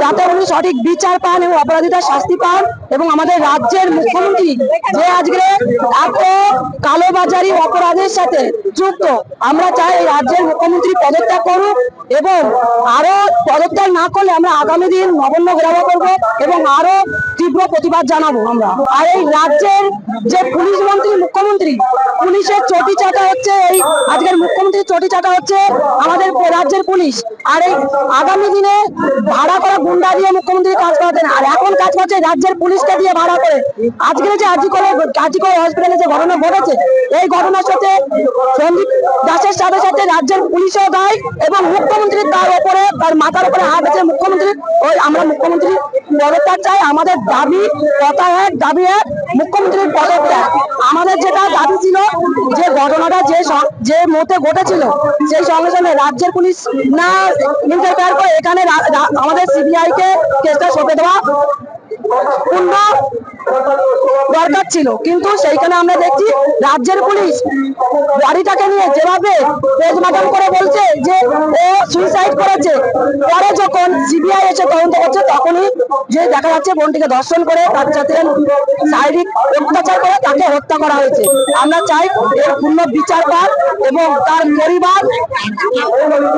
যাতে উনি সঠিক বিচার পান এবং অপরাধীদের শাস্তি পান এবং আমাদের রাজ্যের মুখ্যমন্ত্রী যে আজকে এত কালোবাজারি অপরাধের সাথে যুক্ত। আমরা চাই রাজ্যের মুখ্যমন্ত্রী পদত্যাগ করুক এবং আরও পদত্যাগ না করলে আমরা আগামী দিন নবান্ন ঘেরাও করব এবং আরও তীব্র প্রতিবাদ জানাব আমরা। আর এই রাজ্যের যে পুলিশ মন্ত্রী, মুখ্যমন্ত্রী, পুলিশের চটি চাটা হচ্ছে এই আজকের মুখ্যমন্ত্রীর চটি চাটা হচ্ছে আমাদের রাজ্যের পুলিশ। আর এই আগামী দিনে ভাড়া করা গুন্ডা দিয়ে মুখ্যমন্ত্রী কাজ করাতেন। আর এখন কাজ করছে রাজ্যের পুলিশকে দিয়ে ভাড়া করে। আজকে যে আজিকলে আজিকলে হসপিটালে যে ঘটনা ঘটেছে, এই ঘটনার সাথে সন্দীপ দাসের সাথে সাথে রাজ্যের পুলিশও দেয় এবং মুখ্যমন্ত্রী তার উপরে তার মাথার উপরে হাত আছে মুখ্যমন্ত্রী ওই আমরা মুখ্যমন্ত্রী পদত্যাগ চাই। আমাদের দাবি কথা এক, দাবি এক, মুখ্যমন্ত্রীর পদত্যাগ। আমাদের যেটা দাবি ছিল, যে ঘটনাটা যে যে মতে ঘটেছিল, সেই সঙ্গে সঙ্গে রাজ্যের পুলিশ না ইন্টারফেয়ার করে এখানে আমাদের সিবিআই কে কেসটা সঁপে দেওয়া। পূর্ণ দরকার ছিল। কিন্তু সেইখানে আমরা দেখছি রাজ্যের পুলিশ গাড়িটাকে নিয়ে যেভাবে পোস্টমর্টম করে বলছে যে ও সুইসাইড করেছে, পরে যখন সিবিআই এসে তদন্ত করছে, তখনই যে দেখা যাচ্ছে বোনটিকে ধর্ষণ করে তার সাথে শারীরিক অত্যাচার করে তাকে হত্যা করা হয়েছে। আমরা চাই এর পূর্ণ বিচার পাক এবং তার পরিবার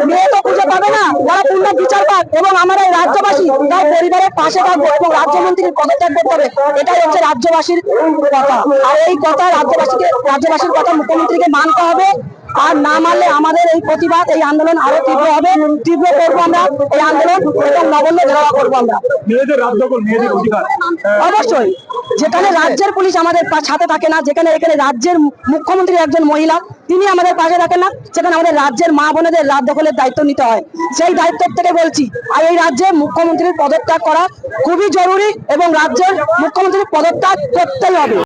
মেয়ে তো পাবে না? ওরা পূর্ণ বিচার পাক এবং আমরা এই রাজ্যবাসী তার পরিবারের পাশে থাকব এবং রাজ্যমন্ত্রীর পদত্যাগ করতে হবে এটাই হচ্ছে রাজ্যবাসীর কথা। আর এই কথা রাজ্যবাসীকে রাজ্যবাসীর কথা মুখ্যমন্ত্রীকে মানতে হবে। আর না মানলে আমাদের এই প্রতিবাদ এই আন্দোলন আরও তীব্র হবে। তীব্র করব আমরা এই আন্দোলন এবং নগণ্য ঘেরাওয়া করব আমরা। অবশ্যই। যেখানে রাজ্যের পুলিশ আমাদের সাথে থাকে না যেখানে এখানে রাজ্যের মুখ্যমন্ত্রী একজন মহিলা তিনি আমাদের পাশে থাকেন না সেখানে আমাদের রাজ্যের মা বোনেদের রাত দখলের দায়িত্ব নিতে হয়। সেই দায়িত্ব থেকে বলছি আর এই রাজ্যে মুখ্যমন্ত্রীর পদত্যাগ করা খুবই জরুরি এবং রাজ্যের মুখ্যমন্ত্রীর পদত্যাগ করতেই হবে।